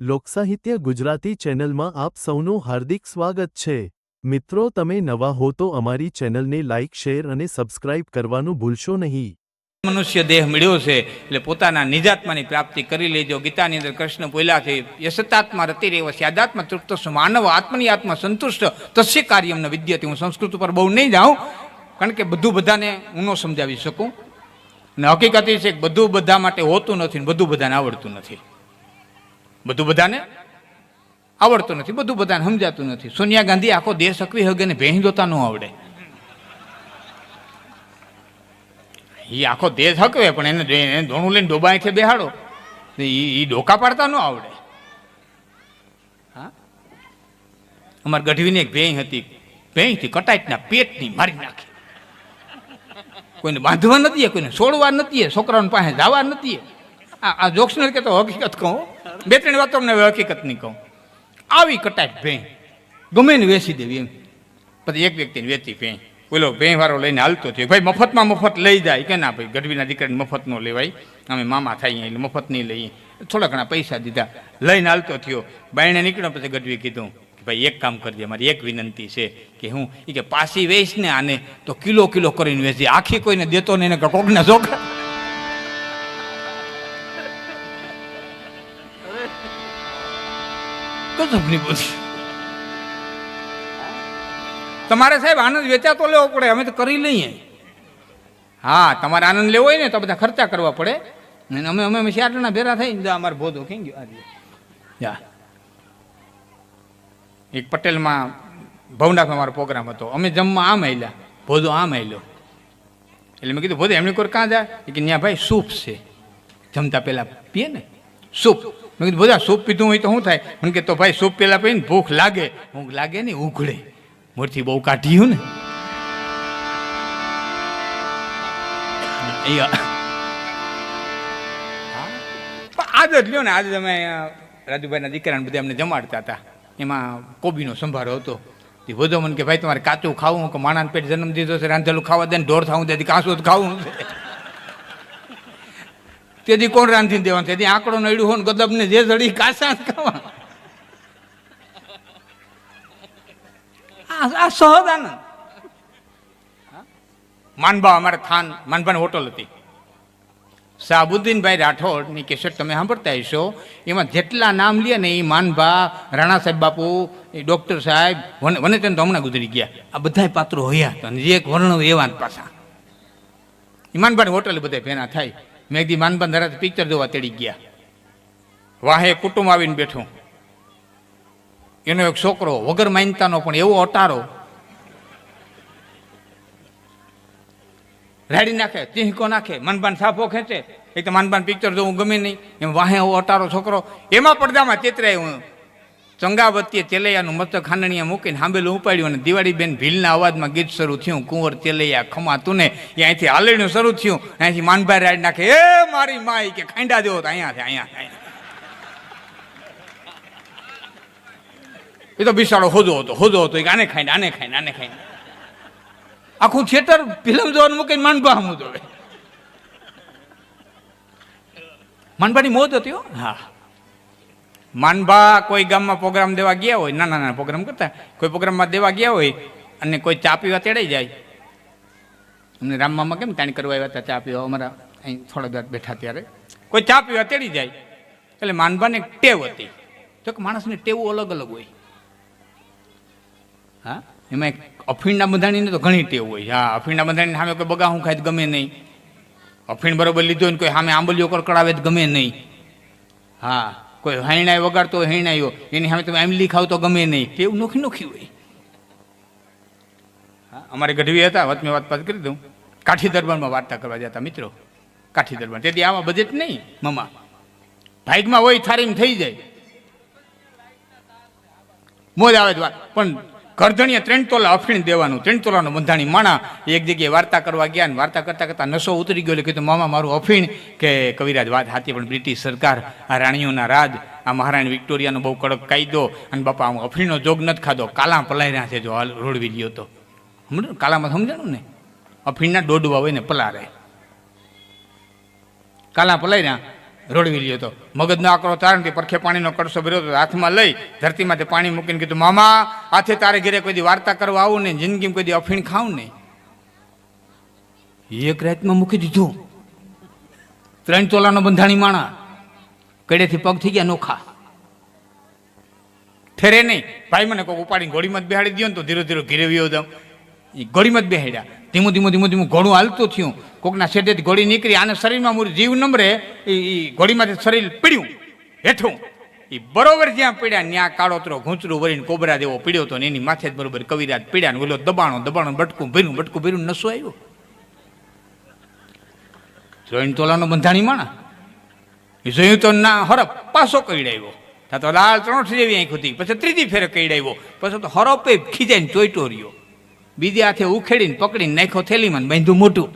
લોકસાહિત્ય ગુજરાતી ચેનલમાં આપ સૌનું હાર્દિક સ્વાગત છે. મિત્રો, તમે નવા હો તો અમારી ચેનલને લાઇક શેર અને સબસ્ક્રાઇબ કરવાનું ભૂલશો નહીં. મનુષ્ય દેહ મળ્યો છે, એટલે પોતાના નિજાત્માની પ્રાપ્તિ કરી લેજો. ગીતાની અંદર કૃષ્ણ બોલ્યા છે, યશતાત્મા રતિ રેવ સ્યાદાત્મા તૃપ્ત માનવ આત્મની આત્મા સંતુષ્ટ, તસ્ય કાર્યમને વિદ્યતે. હું સંસ્કૃત ઉપર બહુ નહીં જાઉં, કારણ કે બધું બધાને હું ન સમજાવી શકું. અને હકીકત એ છે કે બધું બધા માટે હોતું નથી ને બધું બધાને આવડતું નથી. બધું બધાને? આવડતું નથી, બધું બધાને સમજાતું નથી. સોનિયા ગાંધી આખો દેશ અકવી હગે ને ભેહી જોતા ન આવડે. એ આખો દેશ હકવે પણ એને ધોણું લઈને ડોબાઈથી બેહાડો એ ડોકા પાડતા ન આવડે. હા? અમારે ગઢવીની એક ભેંસ હતી, ભેંસથી કટાઈટના પેટની મારી નાખી. કોઈને બાંધવા નથી કોઈને છોડવા નથી છોકરાઓને પાસે જવા નથી આ જોક્સ નથી કહેતો, હકીકત કહું બે ત્રણ વાત તમને હકીકત નહીં કહું. આવી કટાઈટ ભેં. ગમે ને વેચી દેવી એમ. પછી એક વ્યક્તિને વેચી ભેં. બોલો ભેં વારો લઈને હાલતો થયો. ભાઈ, મફતમાં મફત લઈ જાય. કે ના ભાઈ, ગઢવીના દીકરાને મફત નો લેવાય. અમે મામા થાય એટલે મફત નહીં લઈએ. થોડા ઘણા પૈસા દીધા. લઈને હાલતો થયો. બાયણે નીકળ્યો, પછી ગઢવી કીધું ભાઈ, એક કામ કરજે, મારી એક વિનંતી છે કે હું એ કે પાસી વેચ ને આને તો કિલો કિલો કરીને વેચી આખી કોઈને દેતો નહીં, એને કોકને છોકરા કસમની બોલી. તમારે સાહેબ આનંદ વેચાતો લેવો પડે, અમે તો કરી લઈએ. હા, તમારે આનંદ લેવો હોય ને તો બધા ખર્ચા કરવા પડે. અને અમે અમે ચાર ભેરા થઈ ને અમારે ભોધો કઈ ગયો આજે એક પટેલમાં ભવનાથમાં મારો પ્રોગ્રામ હતો. અમે જમવા આમ આવેલા ભોધો આમ આવેલો એટલે મેં કીધું ભોધો એમની કોઈ કાં જાય કે ત્યાં ભાઈ, સૂપ છે. જમતા પહેલા પીએ ને. સૂપ. મેં કીધું, બધા સૂપ પીધું હોય તો શું થાય? મને કે તો ભાઈ સૂપ પહેલા પીને ભૂખ લાગે. ભૂખ લાગે ને ઉઘડે. મોરથી બહુ કાઢ્યું ને. આદત લ્યો ને, આજે તમે રાજુભાઈના દીકરાને બધા અમને જમાડતા હતા. એમાં કોબીનો સંભારો હતો. તે બધો મને કે, ભાઈ, તમારે કાચું ખાવું કે માણાને પેટ જન્મ દીધો છે, રાંધેલું ખાવા દે ને ઢોર ખાવું દે જ ખાવું છે. તેથી કોણ રાંધીને દેવાનું? તેથી આંકડો નડ્યું હોય ને ગદબને જે જડી કાસા ખાવા આ સહજ આનંદ. માનબા અમારે થાન માનભાની હોટલ હતી. સાબુદ્દીનભાઈ રાઠોડની કેસેટ તમે સાંભળતા હશો? એમાં જેટલા નામ લે ને એ માનભા રાણા સાહેબ બાપુ એ ડૉક્ટર સાહેબ વન વનેચંદ તો હમણાં ગુજરી ગયા. આ બધા પાત્રો હોયા. હતા જે એક વર્ણ એવા પાછા. એ માનભાની હોટલે બધા ભેના થાય. મેં માનભા ધરાત પિક્ચર જોવા તેડી ગયા. વાહે કુટુંબ આવીને બેઠું. એનો એક છોકરો વગર માનતાનો પણ એવો અટારો. રાડી નાખે, ચીહકો નાખે, મનબાન સાફો ખેંચે. એક તો માનબાન પિક્ચર જોવું ગમે નહીં. એમ વાહે એવો અટારો છોકરો. એમાં પડદામાં ચેતરાય હું ચંગાવતીએ તેલૈયાનું મસ્તક ખાંડણીયા મૂકીને હાંબેલું ઉપાડ્યું અને દિવાળી બેન ભીલના અવાજમાં ગીત શરૂ થયું. કુંવર, તેલૈયા ખમા ને અહીંથી હાલણ્યું શરૂ થયું. અહીંથી માનભાઈ રાડ નાખે, એ મારી માઈ કે ખાંડા દેવો તો અહીંયા છે, અહીંયા એ તો બિસાડો હોદો હતો હોદો હતો. આને ખાઈને આને ખાઈને આને ખાઈને આખું થિયેટર ફિલ્મ જોવાનું મૂકીને માનભા હું જોવે. માનભાની મોત હતી હા. માનભા કોઈ ગામમાં પ્રોગ્રામ દેવા ગયા હોય, નાના નાના પ્રોગ્રામ કરતા, કોઈ પ્રોગ્રામમાં દેવા ગયા હોય અને કોઈ ચા પીવા તેડાઈ જાય. અમને રામમામાં કેમ તાણી કરવા આવ્યા હતા ચા પીવા? અમારા અહીં થોડા દર બેઠા ત્યારે. કોઈ ચા પીવા તેડી જાય. એટલે માનભાને ટેવ હતી. તો કે માણસની ટેવું અલગ અલગ હોય. હા? એમાં એક અફીણના બંધાણીને તો ઘણી ટેવ હોય. હા, અફીણના બંધાણીને સામે કોઈ બગા હું ખાય ગમે નહીં. અફીણ બરોબર લીધો ને કોઈ સામે આંબલીઓ કડકડાવે તો ગમે નહીં. હા. કોઈ હૈણાય વગાડતો હોય, હૈણાયો એની સામે તમે આંબલી ખાવ તો ગમે નહીં. ટેવ નોખી નોખી હોય. અમારે ગઢવી હતા, વાત મેં વાત પાસ કરી દઉં. કાઠી દરબારમાં વાર્તા કરવા જતા મિત્રો. કાઠી દરબાર. તેથી આવા બજેટ નહીં, મમા. ભાઈકમાં હોય, થારીમ થઈ જાય. મોજ આવે જ વાત. પણ કરધણીએ ત્રણ તોલા અફીણ દેવાનું. ત્રણ તોલાનું બંધાણી માણા એક જગ્યાએ વાર્તા કરવા ગયા ને વાર્તા કરતા કરતા નશો ઉતરી ગયો એટલે કીધું, મામા, મારું અફીણ કે કવિરાજ, વાત હતી પણ બ્રિટિશ સરકાર આ રાણીઓના રાજ, આ મહારાણી વિક્ટોરિયાનો બહુ કડક કાયદો અને બાપા આમ અફીણનો જોગ નથી ખાધો. કાલા પલાઈ રહ્યા છે જો હાલ રોડવી ગયો તો. કાલામાં સમજાણું ને? અફીણના દોડવા હોય ને પલારે. કાલા પલાઈ રહ્યા રોડવી લ્યો તો. મગજનો આકરો તારણ પરખે પાણીનો કડસો ભર્યો હતો હાથમાં લઈ ધરતીમાંથી પાણી મૂકીને કીધું, મામા, હાથે તારે ઘેરે કોઈ વાર્તા કરવા આવું ને જિંદગીમાં કોઈ અફીણ ખાવું નહીં. એક રાતમાં મૂકી દીધું. ત્રણ તોલાનો બંધાણી માણા કડેથી પગ થઈ ગયા નોખા. ઠેરે નહીં. ભાઈ મને કોઈ ઉપાડીને ઘોડીમાં જ બેહાડી દો ને તો ધીરે ધીરે ઘેરે વ્યો દઉં ઘોડીમાં જ બેહાડ્યા. ધીમું ધીમું ધીમું ધીમું ઘોડું હાલતું થયું. કોકના શેડેથી ઘોડી નીકળી, આને શરીરમાં મૂળ જીવ નંબરે એ ઘોડીમાંથી શરીર પીડ્યું. હેઠું. એ બરોબર જ્યાં પીડ્યા ત્યાં કાળોતરો ઘૂંચરું વળીને કોબરા જેવો પીડ્યો હતો ને એની માથે જ બરોબર કવિરાજ પીડ્યા ને ઓલો દબાણો દબાણો, બટકું ભર્યું બટકું ભર્યું નસો આવ્યો જોઈન તોલાનો બંધાણી માણા. એ જોયું તો ના, હરપ પાસો કઈડાવ્યો ત્યાં તો લાલ ત્રણ જેવી આંખ હતી. પછી ત્રીજી ફેરે કઈડાવ્યો પછી તો હરપે ખીજાઈને ચોઈટો રહ્યો. બીજે હાથે ઉખેડીને પકડીને નાખ્યો થેલીમાં બાંધ્યું મોટું.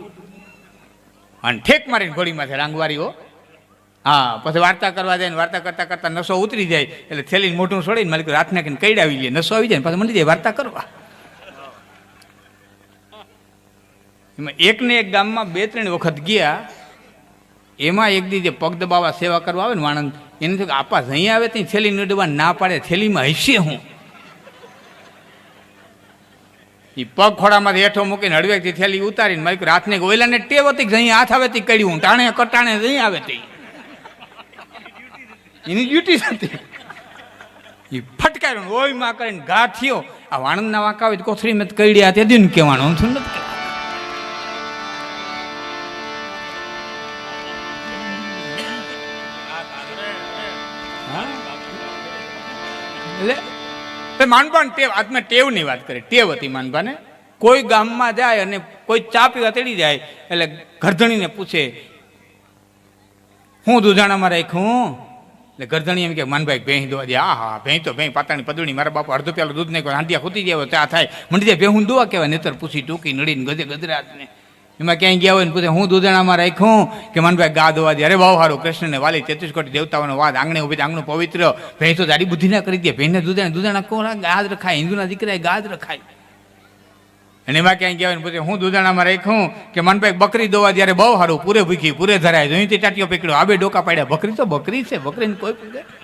અને ઠેક મારીને ઘોડીમાંથી રાંગવારીઓ. હા, પછી વાર્તા કરવા જાય વાર્તા કરતા કરતા નસો ઉતરી જાય, એટલે થેલીને મોટું છોડીને માલિક રાત નાખીને કઈડાવી લે નસો આવી જાય પછી મંડી જાય, વાર્તા કરવા. એમાં એકને એક ગામમાં બે ત્રણ વખત ગયા, એમાં એક દી જે પગ દબાવવા સેવા કરવા આવે ને વાણંદ, એને થયું આપા જઈ આવે ત્યાં થેલી નડવા ના પાડે, થેલીમાં હશે હું. એ પગ ખોડામાં હેઠો મૂકીને હળવેકથી થેલી ઉતારીને મારી રાતને ગોયલાને ટેવ હતી કે અહીં હાથ આવે તે કડ્યું ટાણે કટાણે નહીં આવે તે એની ડ્યુટી હતી. એ ફટકાર્યો ઓયમાં કરીને ગા થયો. આ વાણંદના વાંકા હોય તો કોથળી મેં કઈડ્યા તે દિન કહેવાનું નથી માનભાન ટેવ આજ મેં ટેવની વાત કરી ટેવ હતી માનભાને કોઈ ગામમાં જાય અને કોઈ ચા પીવા તેડી જાય, એટલે ગરધણીને પૂછે, હું દુધાણામાં રાખ્યું? એટલે ગરધણી એમ કે માનભાઈ ભેં દોવા દે. આ હા ભેં તો ભેં પાતાની પદુડી, મારા બાપા અડધો પેલો દૂધ નહીં હાંડિયા ખૂતી જાય ચા થાય. મંડી જાય ભેહું દોવા કહેવાય નેતર પૂછી ટૂંકી નડીને ગજે ગજરાતને એમાં ક્યાંય ગયા હોય ને પૂછે હું દૂધણામાં રાખ્યું કે મનભાઈ ગા દોવા દે. અરે બહુ સારું કૃષ્ણને વાલી તેત્રીસ કોટી દેવતાઓનો વાદ, આંગણે ઊભી આંગણું પવિત્ર. ભેંસ તો જાડી બુદ્ધિ ના કરી દે. ભેંસને દૂધણા દૂધણા કોણ ગાદ રખાય, હિન્દુના દીકરાએ ગાદ રખાય. અને એમાં ક્યાંય ગયા હોય ને પૂછે હું દૂધણામાં રાખ્યું કે મનભાઈ બકરી દોવા ત્યારે બહુ સારું પૂરે ભૂખી, પૂરે ધરાય. જોઈતી ટાટીઓ પીકડ્યો. આ બે ડોકા પાડ્યા. બકરી તો બકરી છે, બકરીને કોઈ પૂછે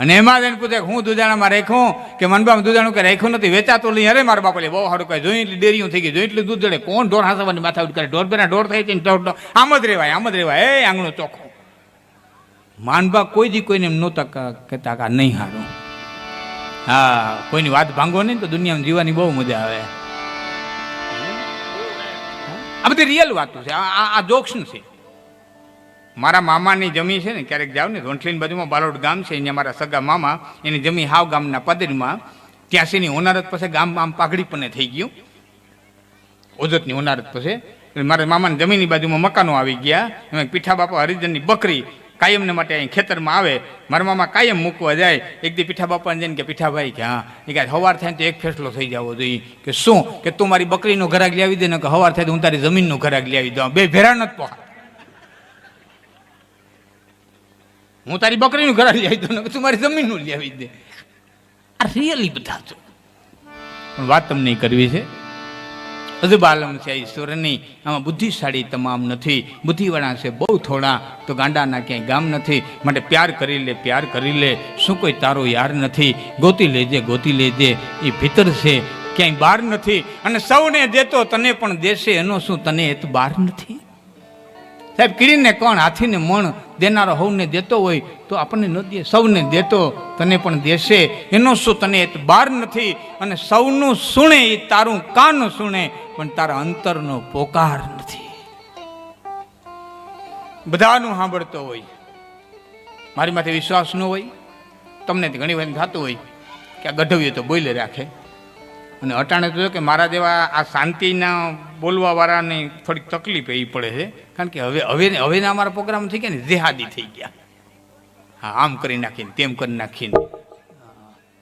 અને એમાં જઈને પૂછે હું દુધાણામાં રાખ્યું કે મનબામાં દુધાણું કે રાખ્યું નથી, વેચાતું લઈ અરે મારા બાપા બહુ સારું કહે જોઈ એટલી ડેરીઓ થઈ ગઈ જોઈ એટલું દૂધ જડે, કોણ ઢોર હાસવાની માથા ઉઠ કરે ઢોર બેના ઢોર થાય જઈને ઢોર. આમ જ રહેવાય આમ જ રહેવાય એ આંગણું ચોખ્ખું. માનબા કોઈ દી કોઈને એમ નહોતા કહેતા કા નહીં હારું. હા, કોઈની વાત ભાંગો નહીં તો દુનિયામાં જીવવાની બહુ મજા આવે. આ બધી રિયલ વાતો છે. આ જોક્સ છે. મારા મામાની જમી છે ને, ક્યારેક જાવ ને, રોંઠલીની બાજુમાં બાલોડ ગામ છે, અહીંયા મારા સગા મામા, એની જમી હાવ ગામના પદરમાં. ત્યાંસીની હોનારત પછી ગામ આમ પાઘડી પણ થઈ ગયું. ઓજતની હોનારત પછી. મારા મામાની જમીનની બાજુમાં મકાનો આવી ગયા. એમાં પીઠા બાપા હરિજનની બકરી કાયમને માટે અહીં ખેતરમાં આવે. મારા મામા કાયમ મૂકવા જાય. એક દી પીઠા બાપાને જઈને કે પીઠાભાઈ કે, હા, એ કાંઈ હવાર થાય તો એક ફેસલો થઈ જવો જોઈએ કે શું? કે તું મારી બકરીનો ઘરાક લાવી દે ને કે હવાર થાય તો હું તારી જમીનનો ઘરાક લાવી દઉં. બે ભેરા નથી પહોંચ હું તારી બકરીનું ઘર લઈ આવી દઉં તું મારી જમીનનું લઈ આવી દે. આ રિયલી બધા છો પણ વાત તમને કરવી છે? અજબ આલમ છે, આ ઈશ્વરની આમાં બુદ્ધિશાળી તમામ નથી. બુદ્ધિવાળા છે, બહુ થોડા. તો ગાંડાના ક્યાંય ગામ નથી. માટે પ્યાર કરી લે, પ્યાર કરી લે. શું કોઈ તારો યાર નથી? ગોતી લેજે ગોતી લેજે. એ ભીતર છે, ક્યાંય બહાર નથી. અને સૌને દેતો તને પણ દેશે એનો શું તને એ તો બહાર નથી? સાહેબ, કીડીને કોણ હાથીને મણ દેનારો હવને દેતો હોય તો આપણને ન દે, સૌને દેતો, તને પણ દેશે. એનો શું તને બાર નથી અને સૌનું સુણે એ તારું કાન સુણે, પણ તારા અંતરનો પોકાર નથી. બધાનું સાંભળતો હોય. મારી માથે વિશ્વાસ ન હોય. તમને ઘણી વાર થતું હોય કે આ ગઢવીએ તો બોલે રાખે. અને અટાણે તો કે મારા જેવા આ શાંતિના બોલવાવાળાને થોડીક તકલીફ એવી પડે છે. કારણ કે હવે હવે, હવેના અમારા પ્રોગ્રામ થઈ ગયા ને, જેહાદી થઈ ગયા. હા, આમ કરી નાખીને, તેમ કરી નાખીને.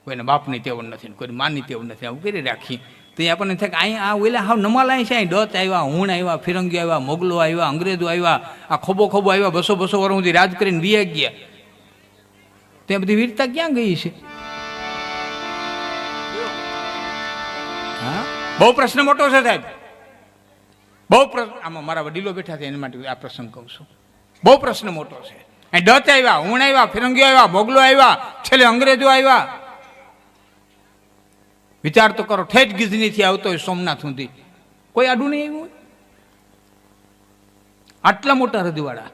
કોઈને બાપની તેવ નથી કોઈ માની તેવ નથી, આવું કરી રાખી. તો એ આપણને થાય કે અહીંયા આ ઓલા હાવ નમાલાય છે અહીં ડત આવ્યા હુણ આવ્યા ફિરંગીઓ આવ્યા મોગલો આવ્યા અંગ્રેજો આવ્યા આ ખોબો ખોબો આવ્યા બસો બસો વર્ષ સુધી રાજ કરીને વિયા ગયા. ત્યાં બધી વીરતા ક્યાં ગઈ છે? બહુ પ્રશ્ન મોટો છે સાહેબ. બહુ પ્રશ્ન, આમાં મારા વડીલો બેઠા છે એના માટે આ પ્રસંગ કહું છું. બહુ પ્રશ્ન મોટો છે. ડચ આવ્યા હુણ આવ્યા, ફિરંગીઓ આવ્યા મોગલો આવ્યા, છેલ્લે અંગ્રેજો આવ્યા. વિચાર તો કરો, ઠેઠ ગીજનીથી આવતો હોય સોમનાથ સુધી. કોઈ આડું નહીં આવ્યું આટલા મોટા હૃદયવાળા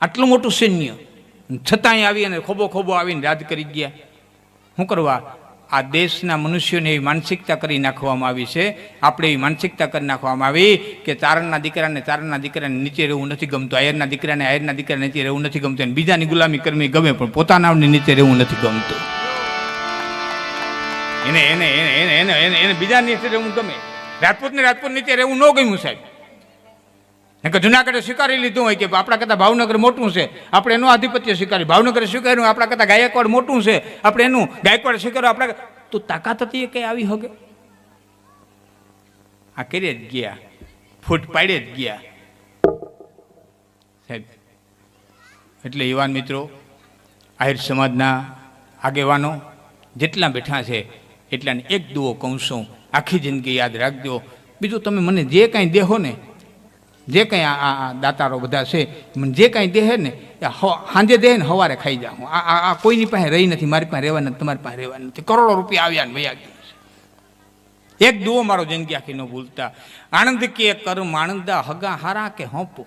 આટલું મોટું સૈન્ય. છતાંય આવી અને ખોબો ખોબો આવીને રાજ કરી ગયા. શું કરવા? આ દેશના મનુષ્યોને એવી માનસિકતા કરી નાખવામાં આવી છે. આપણે એવી માનસિકતા કરી નાખવામાં આવી કે તારણના દીકરાને તારણના દીકરાને નીચે રહેવું નથી ગમતું, આયરના દીકરાને આયરના દીકરાને નીચે રહેવું નથી ગમતું, અને બીજાની ગુલામી કરવી ગમે, પણ પોતાનાની નીચે રહેવું નથી ગમતું. એને એને એને એને એને એને એને બીજા નીચે રહેવું ગમે. રાજપૂતને રાજપૂત નીચે રહેવું ન ગમ્યું સાહેબ. કે જુનાગઢે સ્વીકારી લીધું હોય કે આપણા કરતાં ભાવનગર મોટું છે. આપણે એનું આધિપત્ય સ્વીકારી ભાવનગર સ્વીકાર્યું, આપણા કરતાં ગાયકવાડ મોટું છે. આપણે એનું ગાયકવાડ સ્વીકાર્યું, આપણા તો તાકાત હતી એ કંઈ આવી હગે? આ કરી જ ગયા. ફૂટ પાડે જ ગયા. સાહેબ, એટલે યુવાન મિત્રો, આહિર સમાજના આગેવાનો જેટલા બેઠા છે, એટલાને એક દુઓ કહું છું. આખી જિંદગી યાદ રાખજો. બીજું તમે મને જે કાંઈ દેહો ને જે કંઈ આ દાતારો બધા છે જે કાંઈ દેહે ને, એ સાંજે દેહે ને સવારે ખાઈ જાઉં. આ આ કોઈની પાસે રહી નથી, મારી પાસે રહેવા નથી, તમારી પાસે રહેવા નથી. કરોડો રૂપિયા આવ્યા ને વયા ગયા છે. એક દુઓ મારો જિંદગી આખી ન ભૂલતા. આનંદ કે કર્મ આનંદા હગા હારા કે હોંપો?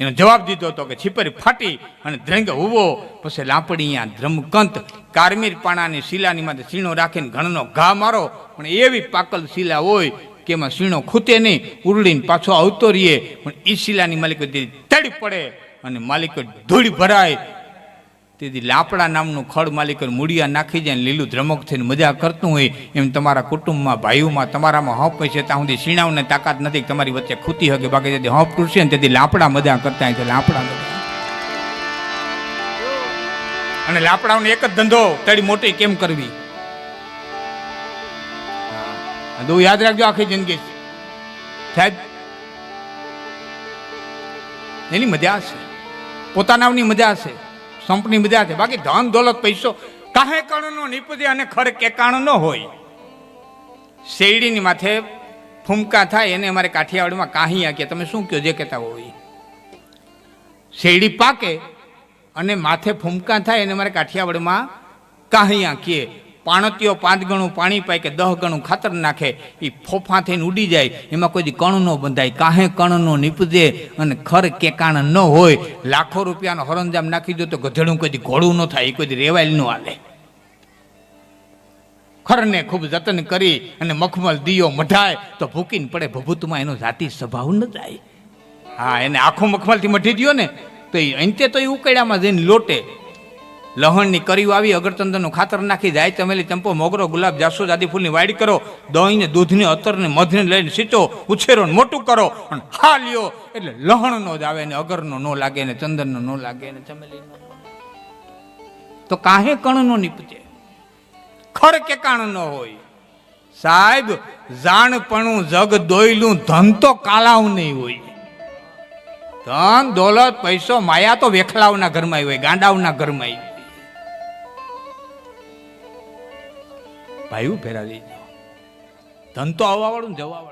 એનો જવાબ દીધો હતો કે છીપરી ફાટી અને ધ્રંગ ઉવો પછી લાપડીયા ધ્રમકંત, કારમીર પાણાની શિલાની માથે સીણો રાખીને ઘણનો ઘા મારો. પણ એવી પાકલ શિલા હોય કે એમાં સીણો ખૂતે નહીં ઉરડીને પાછો આવતો રહીએ. પણ એ શિલાની માલિકો તે તડી પડે અને માલિકો ધૂળી ભરાય. તેથી લાપડા નામનું ખડ માલિકો મૂળિયા નાખી જાય લીલું ધ્રમક થઈને મજા કરતું હોય. એમ તમારા કુટુંબમાં, ભાઈઓમાં, તમારામાં હપ હોય છે, ત્યાં સુધી શીણાવને તાકાત નથી તમારી વચ્ચે ખૂતી હકે. બાકી તેથી હપ તૂટશે ને તેથી લાપડા મજા કરતા હોય છે, લાપડા અને લાપડાઓને એક જ ધંધો, તડી મોટી કેમ કરવી? હા. યાદ રાખજો આખી જિંદગી સાહેબ એની મજા છે. પોતાનાની મજા છે. સંપની મજા છે. બાકી ધન, દોલત, પૈસો કાહે કણનો નીપજે અને ખર કેકાણ ન હોય. શેરડીની માથે ફૂમકા થાય એને અમારે કાઠિયાવાડમાં કાહિયા કે તમે શું કહો જે કહેતા હોય. શેરડી પાકે અને માથે ફૂમકા થાય એને અમારે કાઠિયાવાડમાં કાહી કે પાણતીઓ પાંચ ગણું પાણી પાય કે દહ ગણું ખાતર નાખે એ ફોફા થઈને ઉડી જાય. એમાં કોઈ કણ ન બંધાય. કાહે કણ નો નીપજે અને ખર કે કાણ ન હોય. લાખો રૂપિયાનો હરંજામ નાખી દો તો ગધેડું કોઈ ઘોડું ન થાય. એ કોઈ દી રેવાયેલ ન હાલે. ખરને ખૂબ જતન કરી અને મખમલ દિયો મઢાય તો ભૂકીને પડે. ભભૂતમાં એનો જાતિ સ્વભાવ ન જાય. હા, એને આખો મખમલથી મઢી દ્યો ને. તો એ અંતે તો એ ઉકેડામાં જઈને લોટે. લહણની કરી આવી, અગરચંદનનું ખાતર નાખી જાય ચમેલી ચંપો, મોગરો, ગુલાબ, જાસૂદ આદિ ફૂલની વાડી કરો, દહીંને, દૂધને, અતરને, મધને લઈને સીચો, ઉછેરો મોટું કરો, અને હા લ્યો, એટલે લહણનો જ આવે ને અગરનો ન લાગે ને ચંદનનો ન લાગે ને ચમેલીનો તો કાહે કણનો નીપજે? ખર કે કાણ ન હોય? સાહેબ, જાણપણું જગ દોયલું, ધન તો કાલાવ નહીં હોય. ધન, દોલત, પૈસો, માયા તો વેખલાવના ઘરમાં હોય ગાંડાવના ઘરમાં ભાઈઓ ફેરા દેજો ધન તો આવવા વાળું ને જવા વાળું